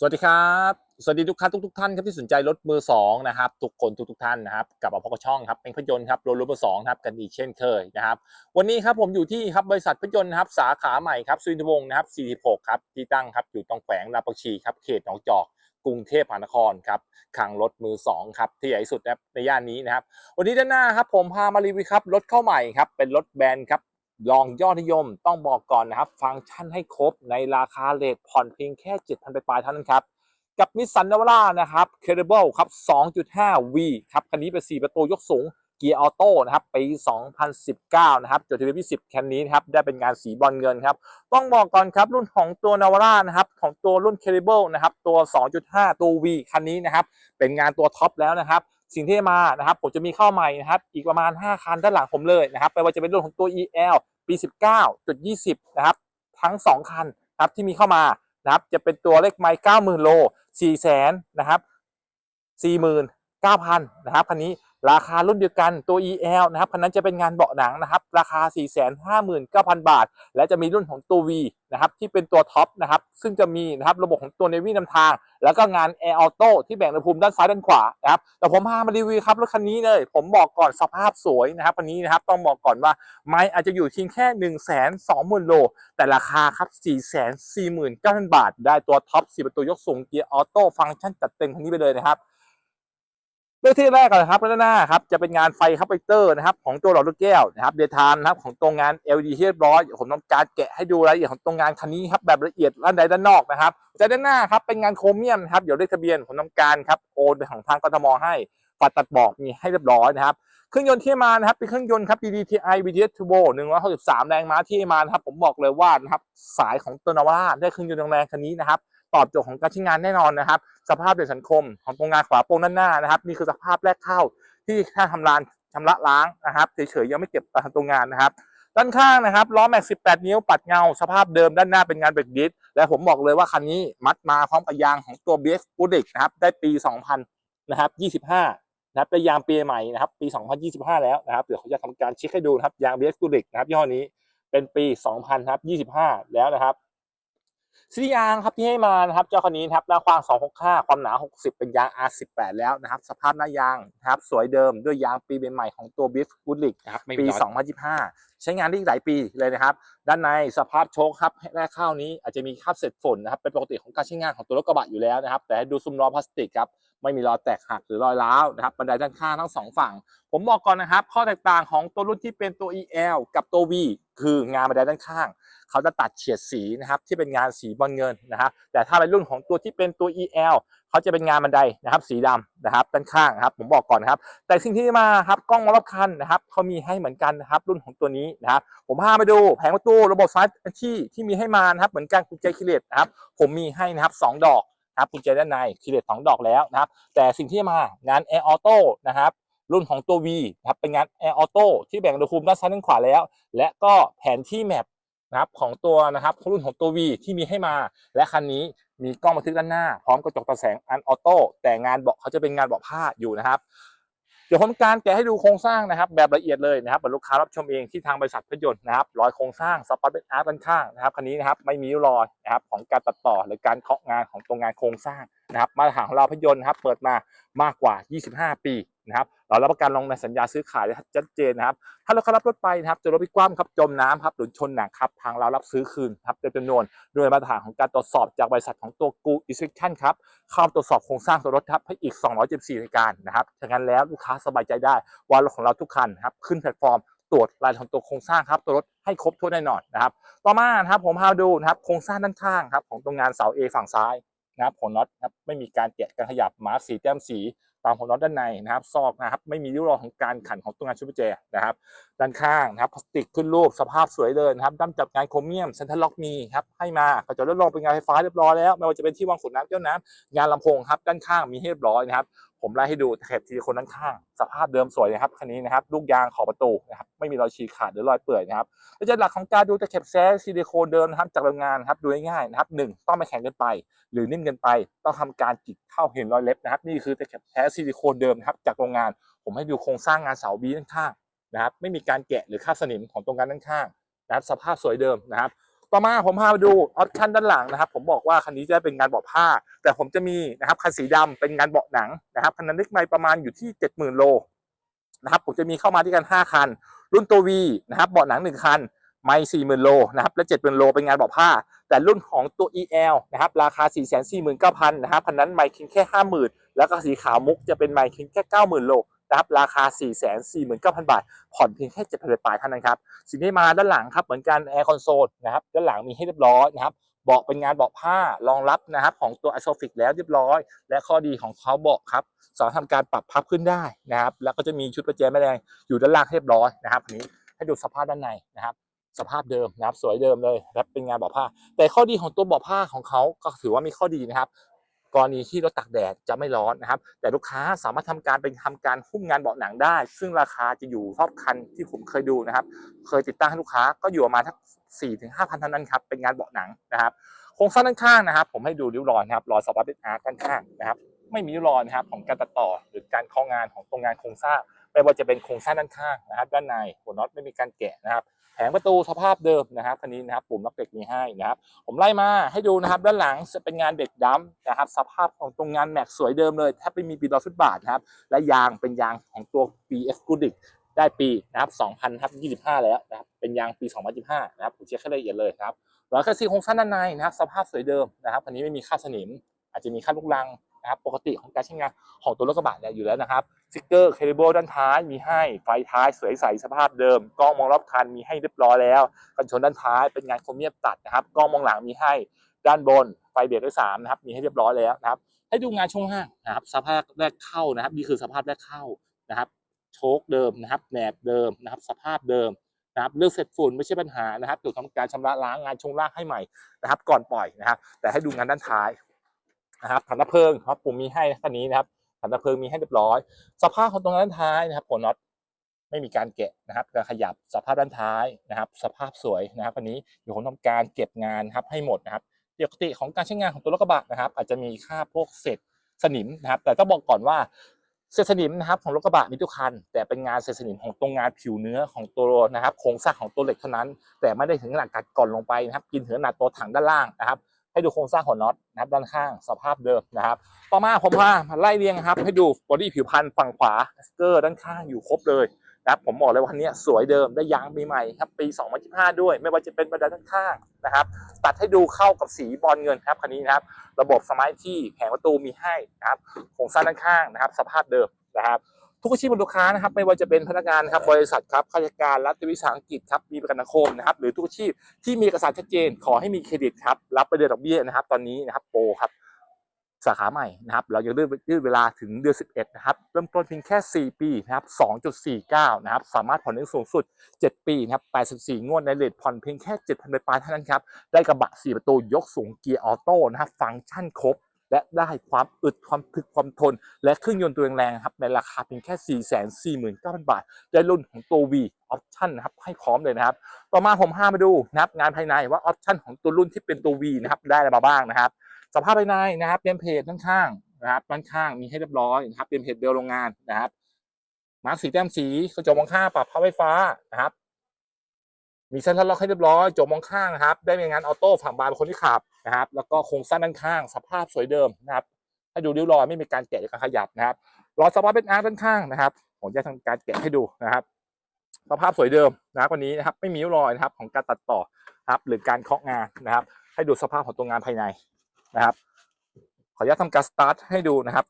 สวัสดีครับ สวัสดีทุกท่านทุกทุกๆท่านครับที่สนใจรถมือสองนะครับทุกคนทุกทุกท่านนะครับกลับมาพบกับช่องครับเป็นพยนต์ครับรถรถมือสองครับกันอีกเช่นเคยนะครับวันนี้ครับผมอยู่ที่ครับบริษัทพยนต์ครับสาขาใหม่ครับสุนทรวงศ์นะครับ46ครับที่ตั้งครับอยู่ตรงแขวงนาปักชีครับเขตหนองจอกกรุงเทพมหานครครับคังรถมือสองครับที่ใหญ่สุดในย่านนี้นะครับวันนี้ด้านหน้าครับผมพามารีวิวครับรถเข้าใหม่ครับเป็นรถแบรนด์ครับ ลองยอดนิยมต้องบอกก่อนนะครับ ฟังก์ชันให้ครบในราคาเลทผ่อนเพียงแค่ 7,000ไปปลายๆเท่านั้นครับ กับนิสสันนาวาร่านะครับเคเบิลครับ 2.5V ครับ คันนี้เป็น 4 ประตูยกสูง เกียร์ออโต้นะครับ ปี 2019 นะครับ จดทะเบียนที่10คันนี้นะครับ ได้เป็นงานสีบอลเงินครับ ต้องบอกก่อนครับ รุ่นของตัวนาวาร่านะครับ ของตัวรุ่นเคเบิลนะครับ ตัว 2.5 ตัว V คันนี้นะครับ เป็นงานตัวท็อปแล้วนะครับ สิ่งที่มานะครับผมจะมีเข้าใหม่นะครับอีกประมาณ 5 คันด้านหลังผมเลยนะครับไม่ว่าจะเป็นรุ่นของตัว EL ปี 19.20 นะครับทั้ง 2 คันนะครับที่มีเข้ามานะครับจะเป็นตัวเลขไมล์90,000 โล4แสนนะครับ49,000 นะครับคันนี้ ราคารุ่นเดียวกันตัว EL นะครับคันนั้นจะเป็นงานเบาะหนังนะครับ ราคา 459,000 บาท และจะมีรุ่นของตัว V นะครับที่เป็นตัวท็อปนะครับซึ่งจะมีนะครับระบบของตัว Navy นำทาง แล้วก็งาน Air Auto ที่แบ่งอุณหภูมิด้านซ้ายด้านขวานะครับแต่ผมพามารีวิวครับรถคันนี้เลย ผมบอกก่อนสภาพสวยนะครับคันนี้นะครับต้องบอกก่อนว่าไม้อาจจะอยู่เพียงแค่ 1 2 0 0 0 0 โล แต่ราคาครับ449,000 บาท ได้ตัวท็อป4ประตูยกสูงเกียร์ออโต้ฟังก์ชันจัดเต็มคันนี้ไปเลยนะครับ เรื่องที่แรกก่อนครับด้านหน้าครับจะเป็นงานไฟคัพไฟเตอร์นะครับของตัวหลอดลูกแก้วนะครับเดทานนะครับของตัวงาน LED ที่เรียบร้อยผมต้องการแกะให้ดูรายละเอียดของตัวงานคันนี้ครับแบบละเอียดด้านใดด้านนอกนะครับแต่ด้านหน้าครับเป็นงานโครเมียมนะครับเดี๋ยวเลขทะเบียนผมต้องการครับโอนไปของทางกทมให้ฝาตัดบอกมีให้เรียบร้อยนะครับเครื่องยนต์ที่มานะครับเป็นเครื่องยนต์ครับ DDTI VTS Turbo 163 แรงม้าที่มานะครับผมบอกเลยว่านะครับสายของตัวนาวาได้เครื่องยนต์แรงคันนี้นะครับ ตอบโจทย์ของการใช้งานแน่นอนนะครับ สภาพเด่นสังคมของตรงงานขวาโปรงด้านหน้านะครับนี่คือสภาพแรกเข้าที่ถ้าทำลานชำระล้างนะครับเฉยๆยังไม่เก็บตรงงานนะครับด้านข้างนะครับล้อแม็ก 18 นิ้วปัดเงา สภาพเดิมด้านหน้าเป็นงานเบรกดิสและผมบอกเลยว่าคันนี้มัดมาพร้อมกับยางของตัว BS b u l l i c นะครับได้ปี 2000นะครับ25นะครับได้ยางปีใหม่นะครับปี 2025 แล้วนะครับเดี๋ยวเขาจะทำการเช็คให้ดูนะครับยาง BS b u l l i c นะครับยี่ห้อนี้เป็นปี 2000ครับ25 แล้วนะครับ สียางครับที่ให้มานะครับเจ้าคันนี้นะครับหน้ากว้าง265 ความหนา 60 เป็นยาง R18 แล้วนะครับ สภาพหน้ายางนะครับสวยเดิมด้วยยางปีใหม่ๆของตัว BS b u l l i c นะครับไม่ปีมีรอย2025 ใช้งานได้อีกหลายปีเลยนะครับ ด้านในสภาพโชคครับแรกเข้านี้อาจจะมีคราบเศษฝุ่นนะครับเป็นปกติของการใช้งานของตัวรถกระบะอยู่แล้วนะครับ แต่ให้ดูซุ้มล้อพลาสติกครับไม่มีรอยแตกหักหรือรอยร้าวนะครับบันไดด้านข้างทั้งสองฝั่ง ผมบอกก่อนนะครับ ข้อแตกต่างของตัวรุ่นที่เป็นตัว EL กับตัว V คืองานบันไดด้านข้าง เขาจะตัดเฉียดสีนะครับที่เป็นงานสีบอลเงินนะครับแต่ถ้าเป็นรุ่นของตัวที่เป็นตัว EL เขาจะเป็นงานบันไดนะครับ สีดำนะครับด้านข้างครับผมบอกก่อนนะครับ แต่สิ่งที่มาครับกล้องมองรอบคันนะครับเขามีให้เหมือนกันนะครับรุ่นของตัวนี้นะครับผมพาไปดูแผงประตูระบบไฟที่ที่มีให้มานะครับเหมือนกันกุญแจคิเลตนะครับผมมีให้นะครับสองดอกนะครับกุญแจด้านในคิเลตสองดอกแล้วนะครับแต่สิ่งที่มางาน Air Auto นะครับ รุ่นของตัว V นะครับเป็นงาน Air Auto ที่แบ่งอุณหภูมิด้านซ้ายด้านขวาแล้ว และก็แผนที่แมปนะครับของตัวนะครับรุ่นของตัว V ที่มีให้มา และคันนี้มีกล้องบันทึกด้านหน้า พร้อมกระจกตาแสงอันออโต้แต่งานเบาะเขาจะเป็นงานเบาะผ้าอยู่นะครับเดี๋ยวผมการแกะให้ดูโครงสร้างนะครับ แบบละเอียดเลยนะครับลูกค้ารับชมเองที่ทางบริษัทรถยนต์นะครับรอยโครงสร้างสปอตเป็นอาร์ตด้านข้างนะครับคันนี้นะครับไม่มีริ้วรอยนะครับของการตัดต่อหรือการเคาะงานของตรงงานโครงสร้างนะครับมาตรฐานของเราพยนต์นะครับเปิดมามากกว่า 25 ปีนะครับ เรารับประกันลงในสัญญาซื้อขายชัดเจนนะครับ ถ้าเรารับรถไปนะครับจะรถพิกความครับจมน้ำครับหรือชนหนักครับทางเรารับซื้อคืนครับเต็มจำนวนด้วยมาตรฐานของการตรวจสอบจากบริษัทของตัวกูอิส e ชั่นครับเข้าตรวจสอบโครงสร้างตัวรถครับให้อีก 274รายการนะครับฉะนั้นแล้วลูกค้าสบายใจได้ว่ารถของเราทุกคันครับขึ้นแพลตฟอร์มตรวจรายของตัวโครงสร้างครับตัวรถให้ครบถ้วนแน่นอนนะครับ ต่อมาครับผมพาดูนะครับโครงสร้างด้านข้างครับของตรงงานเสา A ฝั่งซ้ายนะครับของน็อตครับไม่มีการแกะการขยับมาร์คสีแต้มสี ตามของน็อตด้านในนะครับ ซอกนะครับ ไม่มีริ้วรอยของการขันของตัวงานชุดกุญแจนะครับ ด้านข้างนะครับพลาสติกขึ้นรูปสภาพสวยเลยนะครับด้ามจับงานโครเมียมเซ็นทรัลล็อกมีครับให้มากระจกรถลงเป็นงานไฟฟ้าเรียบร้อยแล้วไม่ว่าจะเป็นที่วางขวดน้ำเจ้าน้ำงานลำโพงครับด้านข้างมีให้เรียบร้อยนะครับผมไล่ให้ดูแถบซิลิโคนด้านข้าง สภาพเดิมสวยนะครับคันนี้นะครับลูกยางขอบประตูนะครับไม่มีรอยฉีกขาดหรือรอยเปื่อยนะครับปัจจัยหลักของการดูตะเข็บแซะซิลิโคนเดิมนะครับจากโรงงานครับดูง่ายๆนะครับหนึ่งต้องไม่แข็งเกินไป หรือนิ่มเกินไป ต้องทำการจิกเข้าเห็นรอยเล็บนะครับ นี่คือตะเข็บแท้ซิลิโคนเดิมนะครับจากโรงงาน ผมให้ดูโครงสร้างงานเสาบีด้านข้างนะครับไม่มีการแกะหรือคาบสนิมของตรงงานด้านข้างนะครับสภาพสวยเดิมนะครับ ต่อมาผมพาไปดูออปชันด้านหลังนะครับ ผมบอกว่าคันนี้จะเป็นงานเบาะผ้า แต่ผมจะมีนะครับคันสีดำเป็นงานเบาะหนังนะครับคันนั้นนึกไม่ประมาณอยู่ที่ 70,000 โลนะครับผมจะมีเข้ามาที่กัน 5 คัน รุ่นตัว V นะครับเบาะหนัง 1 คัน ไม่40,000โลนะครับและ70,000โลเป็นงานเบาะผ้า แต่รุ่นของตัว EL นะครับราคา 449,000นะครับคันนั้นไม่คิงแค่ 50,000 แล้วก็สีขาวมุกจะเป็นไม่คิงแค่ 90,000 โล นะครับราคา 449,000 บาท ผ่อนเพียงแค่7,000ปลายเท่านั้นครับสิ่งที่มาด้านหลังครับเหมือนกันแอร์คอนโซลนะครับด้านหลังมีให้เรียบร้อยนะครับเบาะเป็นงานเบาะผ้ารองรับนะครับของตัว i s o f i c แล้วเรียบร้อย และข้อดีของเขาเบาะครับสามารถทำการปรับพับขึ้นได้นะครับแล้วก็จะมีชุดประแจแม่แรงอยู่ด้านล่างเรียบร้อยนะครับอันนี้ให้ดูสภาพด้านในนะครับสภาพเดิมนะครับสวยเดิมเลยและเป็นงานเบาะผ้า แต่ข้อดีของตัวเบาะผ้าของเขาก็ถือว่ามีข้อดีนะครับ กรณีที่รถตากแดดจะไม่ร้อนนะครับ แต่ลูกค้าสามารถทำการเป็นทำการหุ้มงานเบาะหนังได้ ซึ่งราคาจะอยู่รอบคันที่ผมเคยดูนะครับ เคยติดตั้งให้ลูกค้าก็อยู่ประมาณทักสี่ถึงห้าพันเท่านั้นครับเป็นงานเบาะหนังนะครับโครงสร้างด้านข้างนะครับ ผมให้ดูริ้วรอยนะครับรอยสปาร์ตเดอาร์ด้านข้างนะครับ ไม่มีริ้วรอยนะครับของการตัดต่อหรือการข้างานของตรงงานโครงสร้างไม่ว่าจะเป็นโครงสร้างด้านข้างนะครับ ด้านในหัวน็อตไม่มีการแกะนะครับ แผงประตูสภาพเดิมนะครับคันนี้นะครับปุ่มล็อกเด็กมีให้นะครับผมไล่มาให้ดูนะครับด้านหลังจะเป็นงานเด็กดัมนะครับสภาพของตรงงานแม็กสวยเดิมเลยแทบไม่มีปีดอฟุตบาทนะครับและยางเป็นยางของตัว BF Goodrich ได้ปีนะครับ2025 แล้วนะครับเป็นยางปี 2025 นะครับผมเช็คให้ละเอียดเลยนะครับแล้วก็ซีโครงสร้างด้านในนะครับสภาพสวยเดิมนะครับคันนี้ไม่มีค่าสนิม อาจจะมีค่าลูกรัง นะครับปกติของการใช้งานของตัวรถกระบะเนี่ยอยู่แล้วนะครับสติกเกอร์เคเบิลด้านท้ายมีให้ไฟท้ายสวยใสสภาพเดิมกล้องมองรอบคันมีให้เรียบร้อยแล้วกันชนด้านท้ายเป็นงานโครเมียมตัดนะครับกล้องมองหลังมีให้ด้านบนไฟเบรกด้วยสามนะครับมีให้เรียบร้อยแล้วนะครับให้ดูงานช่วงห้างนะครับสภาพแรกเข้านะครับนี่คือสภาพแรกเข้านะครับโชคเดิมนะครับแหนบเดิมนะครับสภาพเดิมนะครับเรื่องเสร็จฝุ่นไม่ใช่ปัญหานะครับถูกทำการชำระล้างงานช่วงล่างให้ใหม่นะครับ ก่อนปล่อยนะครับแต่ให้ดูงานด้านท้าย นะครับถังดับเพลิงครับผมมีให้คันนี้นะครับถังดับเพลิงมีให้เรียบร้อย สภาพของตรงด้านท้ายนะครับหัวน็อตไม่มีการแกะนะครับการขยับสภาพด้านท้ายนะครับ สภาพสวยนะครับอันนี้อยู่ผมทำการเก็บงานครับให้หมดนะครับปกติของการใช้งานของตัวรถกระบะนะครับ อาจจะมีค่าพวกเศษสนิมนะครับ แต่ต้องบอกก่อนว่าเศษสนิมนะครับของรถกระบะมีทุกคัน แต่เป็นงานเศษสนิมของตรงงานผิวเนื้อของตัวนะครับโครงสร้างของตัวเหล็กเท่านั้น แต่ไม่ได้ถึงขนาดกัดก่อนลงไปนะครับ กินถึงขนาดตัวถังด้านล่างนะครับ ให้ดูโครงสร้างของน็อตนะครับด้านข้างสภาพเดิมนะครับ ต่อมาผมพามาไล่เรียงครับ ให้ดูบอดี้ผิวพันธุ์ฝั่งขวาสเกอร์ด้านข้างอยู่ครบเลยนะครับผมบอกเลยว่าคันนี้สวยเดิมได้ยางปีใหม่ครับปี 2025 ด้วย ไม่ว่าจะเป็นบันไดด้านข้างนะครับ ตัดให้ดูเข้ากับสีบอลเงินครับคันนี้นะครับ ระบบสมาร์ทที่แผงประตูมีให้นะครับโครงสร้างด้านข้างนะครับ สภาพเดิมนะครับ ทุกอาชีพบนลูกค้านะครับ ไม่ว่าจะเป็นพนักงานครับบริษัทครับข้าราชการรัฐวิสาหกิจครับมีประกันสังคมนะครับ หรือทุกอาชีพที่มีเอกสารชัดเจน ขอให้มีเครดิตครับรับไปเดือนดอกเบี้ยนะครับ ตอนนี้นะครับโปรครับสาขาใหม่นะครับ เรายังยืดเวลาถึงเดือน 11 นะครับ เริ่มต้นเพียงแค่ 4 ปีนะครับ 2.49 นะครับ สามารถผ่อนได้สูงสุด 7 ปีนะครับ 84 งวดในเลทผ่อนเพียงแค่ 7,000ปายๆเท่านั้นครับ ได้กระบะ 4 ประตูยกสูงเกียร์ออโต้นะครับ ฟังก์ชันครบ และได้ความอึดความถึกความทน และเครื่องยนต์ตัวแรงๆครับในราคาเพียงแค่ 449,000 บาท ได้รุ่นของตัว V Option นะครับให้พร้อมเลยนะครับ ต่อมาผมพามาดูนะครับงานภายในว่าออปชันของตัวรุ่นที่เป็นตัว V นะครับได้อะไรมาบ้างนะครับ สภาพภายในนะครับเตรียมเพจด้านข้างนะครับด้านข้างมีให้เรียบร้อยนะครับเตรียมเพจเบลโรงงานนะครับมาร์กสีแต้มสีกระจกมองข้างปรับภาพไฟฟ้านะครับ มีเซ็นทรัลล็อกให้เรียบร้อยจกมองข้างครับ ได้มีงานออโต้ฝั่งบานคนที่ขับนะครับ แล้วก็โครงสร้างด้านข้าง สภาพสวยเดิมนะครับให้ดูริ้วรอยไม่มีการแกะหรือการขยับนะครับรอสปาร์ตเป็นอาร์ด้านข้างนะครับผมจะทำการแกะให้ดูนะครับ สภาพสวยเดิมนะครับวันนี้นะครับไม่มีริ้วรอยนะครับของการตัดต่อครับหรือการเคาะงานนะครับ ให้ดูสภาพของตัวงานภายในนะครับ ขออนุญาตทำการสตาร์ทให้ดูนะครับ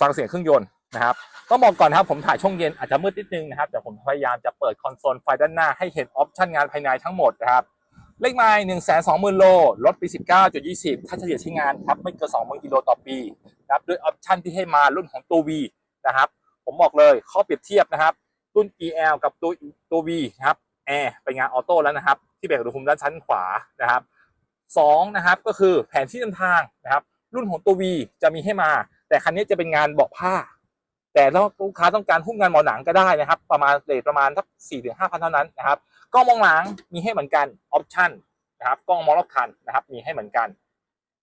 ฟังเสียงเครื่องยนต์ นะครับต้องบอกก่อนนะครับผมถ่ายช่วงเย็นอาจจะมืดนิดนึงนะครับแต่ผมพยายามจะเปิดคอนโซลไฟด้านหน้าให้เห็นออปชันงานภายในทั้งหมดนะครับเลขไมล์หนึ่งแสนสองหมื่นโลลดปีสิบเก้าจุดยี่สิบถ้าเฉลี่ยใช้งานครับไม่เกินสองหมื่นกิโลต่อปีนะครับด้วยออปชันที่ให้มารุ่นของตัว V นะครับ ผมบอกเลยข้อเปรียบเทียบนะครับ รุ่น EL กับตัวตัว V นะครับแอร์เป็นงานออโต้แล้วนะครับ ที่เบรกอุณหภูมิด้านชั้นขวานะครับสองนะครับก็คือแผนที่เดินทางนะครับ รุ่นของตัว V จะมีให้มา แต่คันนี้จะเป็นงานเบาะผ้า แต่ถ้าลูกค้าต้องการหุ้มงานหมอหนังก็ได้นะครับ ประมาณเลทประมาณทักสี่ถึงห้าพันเท่านั้นนะครับกล้องมองหลังมีให้เหมือนกันออปชั่นนะครับกล้องมองรอบคันนะครับ มีให้เหมือนกัน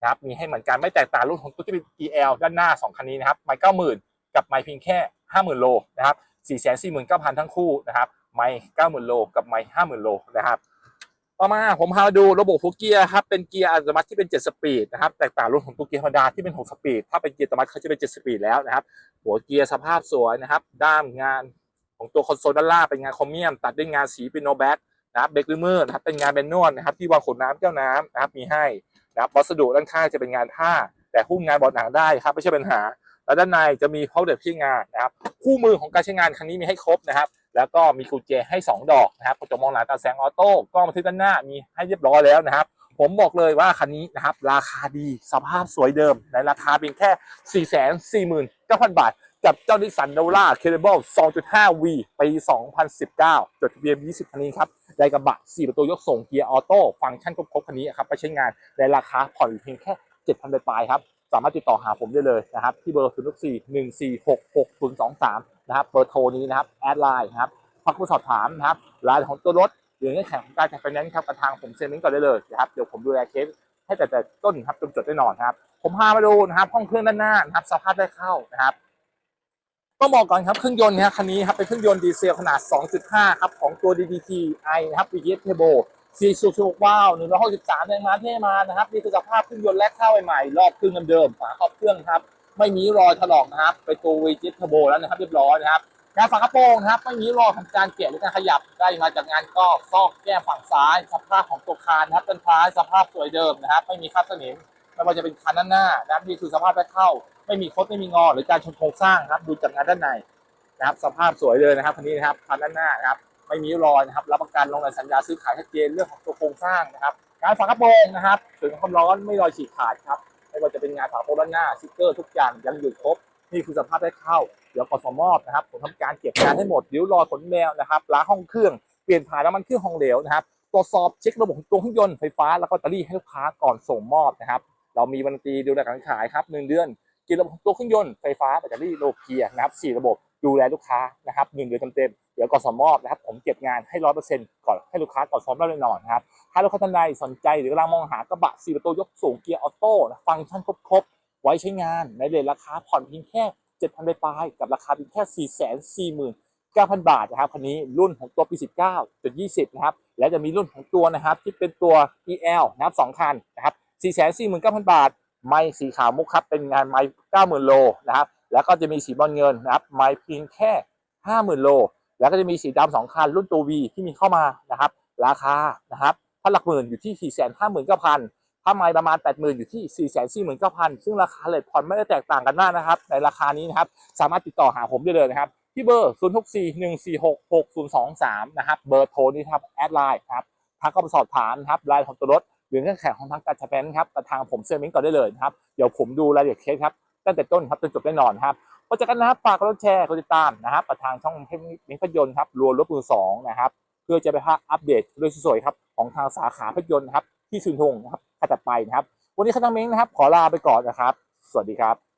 นะครับ มีให้เหมือนกันไม่แตกต่างรุ่นของตัวที่เป็น EL ด้านหน้าสองคันนี้นะครับไม่เก้าหมื่นกับไม่เพียงแค่ห้าหมื่นโลนะครับสี่แสนสี่หมื่นเก้าพันทั้งคู่นะครับไม่เก้าหมื่นโลกับไม่ห้าหมื่นโลนะครับ ต่อมาผมพามาดูระบบหัวเกียร์ครับเป็นเกียร์อัตโนมัติที่เป็น 7 สปีดนะครับแตกต่างรุ่นของตัวเกียร์ธรรมดาที่เป็น 6 สปีด ถ้าเป็นเกียร์อัตโนมัติเขาจะเป็น 7 สปีดแล้วนะครับหัวเกียร์สภาพสวยนะครับด้ามงานของตัวคอนโซลด้านล่างเป็นงานคอมเมียม ตัดด้วยงานสีเป็นโนแบ็กนะครับเบรกลิเมอร์นะครับเป็นงานแบนนวลนะครับที่วางขวดน้ำแก้วน้ำนะครับมีให้นะครับวัสดุด้านข้างจะเป็นงานผ้า แต่หุ้มงานบอดหนังได้ครับไม่ใช่ปัญหา แล้วด้านในจะมีพาวเดอร์ที่งานนะครับคู่มือของการใช้งานครั้งนี้มีให้ครบนะครับ แล้วก็มีกุญแจให้ 2 ดอกนะครับกระจกมองหลังตาแสงออโต้กล้องบันทึกด้านหน้ามีให้เรียบร้อยแล้วนะครับ ผมบอกเลยว่าคันนี้นะครับ ราคาดีสภาพสวยเดิม ในราคาเพียงแค่ 4 4 9 0 0 0 บาท กับเจ้านิสสันเดลล่าเคเบิล 2.5V ปี 2019 จดทะเบียน 20 คันนี้ครับได้กระบะ 4 ประตูยกส่งเกียร์ออโต้ฟังก์ชันครบๆคันนี้ครับไปใช้งานในราคาผ่อนเพียงแค่ 7,000ปลายครับสามารถติดต่อหาผมได้เลยนะครับที่เบอร์0 4 1 4 6 6 0 2 3 นะครับเบอร์โทรนี้นะครับแอดไลน์นะครับพักผู้สอบถามนะครับรายของตัวรถหรือเงื่อนไขของการจัดไฟแนนซ์ครับกับทางผมเซ็นลิงก่อนได้เลยนะครับเดี๋ยวผมดูแลเคสให้แต่แต่ต้นครับจนจดแน่นอนครับ ผมพามาดูนะครับห้องเครื่องด้านหน้านะครับสภาพได้เข้านะครับต้องบอกก่อนครับเครื่องยนต์นะครับคันนี้ครับเป็นเครื่องยนต์ดีเซลขนาด 2.5 ครับของตัว DDTi นะครับ VGS Turbo 4สูบ6ว้าว163แรงม้าเท่มานะครับนี่คือสภาพเครื่องยนต์แรกเข้าใหม่ๆรอบเครื่องเดิมๆฝาครอบเครื่องครับ ไม่มีรอยถลอกนะครับ ไปตัว VGS Turbo แล้วนะครับเรียบร้อยนะครับงานฝากระโปรงนะครับ ไม่มีรอยทำการเกะหรือการขยับได้มาจากงานก็ซอกแก้มฝั่งซ้าย สภาพของตัวคานนะครับด้านท้ายสภาพสวยเดิมนะครับ ไม่มีคราบสนิมไม่ว่าจะเป็นคันด้านหน้านะครับนี่คือสภาพแรกเข้า ไม่มีคดไม่มีงอ หรือการชนโครงสร้างครับ ดูจากงานด้านในนะครับ สภาพสวยเลยนะครับคันนี้นะครับคันด้านหน้านะครับไม่มีรอยนะครับรับประกันลงในสัญญาซื้อขายชัดเจนเรื่องของตัวโครงสร้างนะครับงานฝากระโปรงนะครับถึงความร้อนไม่รอยฉีกขาดครับ ไม่ว่าจะเป็นงานถาโปรงด้านหน้าสติ๊กเกอร์ทุกอย่างยังอยู่ครบ นี่คือสภาพได้เข้า เดี๋ยวกสมอบนะครับผมทำการเก็บงานให้หมดเดี๋ยวรอขนแมวนะครับล้างห้องเครื่องเปลี่ยนถ่านน้ำมันเครื่องห้องเหลวนะครับตรวจสอบเช็คระบบของตัวเครื่องยนต์ไฟฟ้าแล้วก็แบตเตอรี่ให้ลูกค้าก่อนส่งมอบนะครับ เรามีบัญชีดูแลการขายครับหนึ่งเดือนกินระบบตัวเครื่องยนต์ไฟฟ้าแบตเตอรี่โลเกียร์นะครับสี่ระบบ ดูแลลูกค้านะครับหนึ่งเดือนเต็มๆเดี๋ยวก่อนสมอบนะครับผมเก็บงานให้ร้อยเปอร์เซ็นต์ก่อนให้ลูกค้าก่อนสมอบแน่นอนนะครับถ้าลูกค้าท่านใดสนใจหรือกำลังมองหากระบะสี่ประตูยกสูงเกียร์ออโต้ฟังก์ชันครบๆไว้ใช้งานในเลทราคาผ่อนเพียงแค่7,000ปลายกับราคาเพียงแค่449,000บาทนะครับคันนี้รุ่นของตัวปี19จุด20นะครับและจะมีรุ่นของตัวนะครับที่เป็นตัว EL นะครับ2คันนะครับ449,000บาท ไม้สีขาวมุกครับเป็นงานไม้90,000โลนะครับ แล้วก็จะมีสีบอลเงินนะครับไม้เพียงแค่ 50,000 โล แล้วก็จะมีสีดำสองคันรุ่นตัว V ที่มีเข้ามานะครับ ราคานะครับถ้าหลักหมื่นอยู่ที่ 459,900ถ้าไม้ประมาณ 80,000 อยู่ที่ 449,900 ซึ่งราคาเลทผ่อนไม่ได้แตกต่างกันมากนะครับ ในราคานี้นะครับ สามารถติดต่อหาผมได้เลยนะครับ ที่เบอร์ 0641466023 นะครับ เบอร์โทรนี้ครับแอดไลน์ครับทักเข้าไปสอบถามนะครับรายของตัวรถหรือเงื่อนไขของทางการจัดแฟนครับกับทางผมเซอร์มิงก่อนได้เลยนะครับ เดี๋ยวผมดูรายละเอียดเคสครับ ตั้งแต่ต้นครับจนจบแน่นอนครับพอจากกันนะครับฝากกดแชร์กดติดตามนะครับประทางช่องเทคนิคภาพยนต์ครับรัวรบมือสองนะครับเพื่อจะไปพาอัปเดตเรื่องสวยๆครับของทางสาขาพยนตร์นะครับที่ซุนทงนะครับถัดไปนะครับ วันนี้ข้าตังเม้งนะครับ ขอลาไปก่อนนะครับ สวัสดีครับ